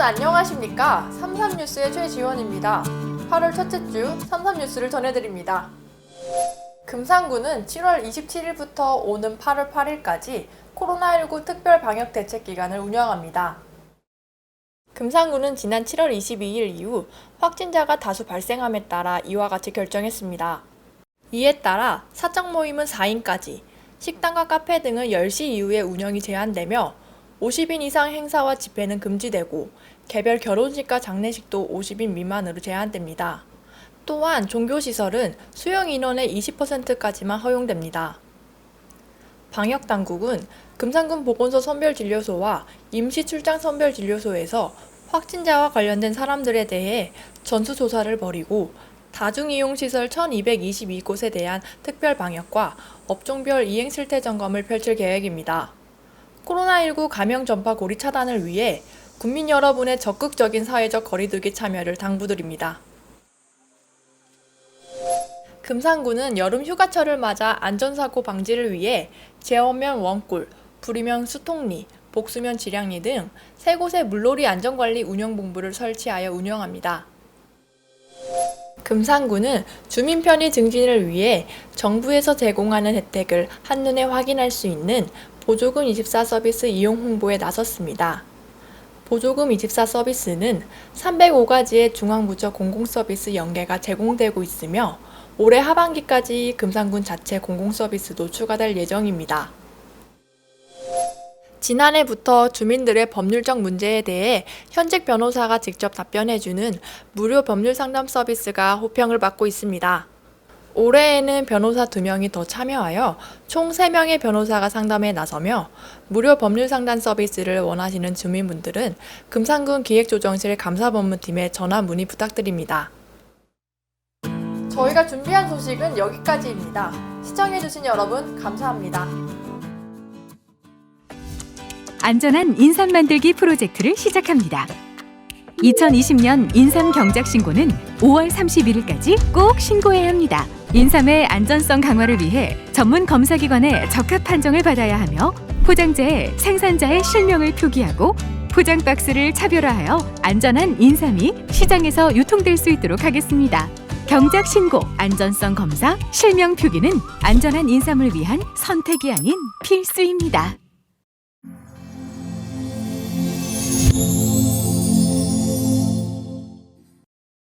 안녕하십니까? 삼삼뉴스의 최지원입니다. 8월 첫째 주 삼삼뉴스를 전해드립니다. 금산구는 7월 27일부터 오는 8월 8일까지 코로나19 특별 방역 대책 기간을 운영합니다. 금산구는 지난 7월 22일 이후 확진자가 다수 발생함에 따라 이와 같이 결정했습니다. 이에 따라 사적 모임은 4인까지, 식당과 카페 등은 10시 이후에 운영이 제한되며 50인 이상 행사와 집회는 금지되고 개별 결혼식과 장례식도 50인 미만으로 제한됩니다. 또한 종교시설은 수용 인원의 20%까지만 허용됩니다. 방역당국은 금산군 보건소 선별진료소와 임시출장 선별진료소에서 확진자와 관련된 사람들에 대해 전수조사를 벌이고 다중이용시설 1222곳에 대한 특별방역과 업종별 이행실태 점검을 펼칠 계획입니다. 코로나19 감염 전파 고리 차단을 위해 국민 여러분의 적극적인 사회적 거리두기 참여를 당부드립니다. 금산구는 여름 휴가철을 맞아 안전사고 방지를 위해 제어면 원골, 불이면 수통리, 복수면 지량리 등 세 곳의 물놀이 안전관리 운영본부를 설치하여 운영합니다. 금산구는 주민 편의 증진을 위해 정부에서 제공하는 혜택을 한눈에 확인할 수 있는 보조금 24 서비스 이용 홍보에 나섰습니다. 보조금 24 서비스는 305가지의 중앙부처 공공서비스 연계가 제공되고 있으며 올해 하반기까지 금산군 자체 공공서비스도 추가될 예정입니다. 지난해부터 주민들의 법률적 문제에 대해 현직 변호사가 직접 답변해주는 무료 법률 상담 서비스가 호평을 받고 있습니다. 올해에는 변호사 2명이 더 참여하여 총 3명의 변호사가 상담에 나서며 무료 법률 상담 서비스를 원하시는 주민분들은 금산군 기획조정실 감사법무팀에 전화 문의 부탁드립니다. 저희가 준비한 소식은 여기까지입니다. 시청해주신 여러분 감사합니다. 안전한 인삼 만들기 프로젝트를 시작합니다. 2020년 인삼 경작 신고는 5월 31일까지 꼭 신고해야 합니다. 인삼의 안전성 강화를 위해 전문 검사기관의 적합 판정을 받아야 하며 포장재에 생산자의 실명을 표기하고 포장 박스를 차별화하여 안전한 인삼이 시장에서 유통될 수 있도록 하겠습니다. 경작 신고, 안전성 검사, 실명 표기는 안전한 인삼을 위한 선택이 아닌 필수입니다.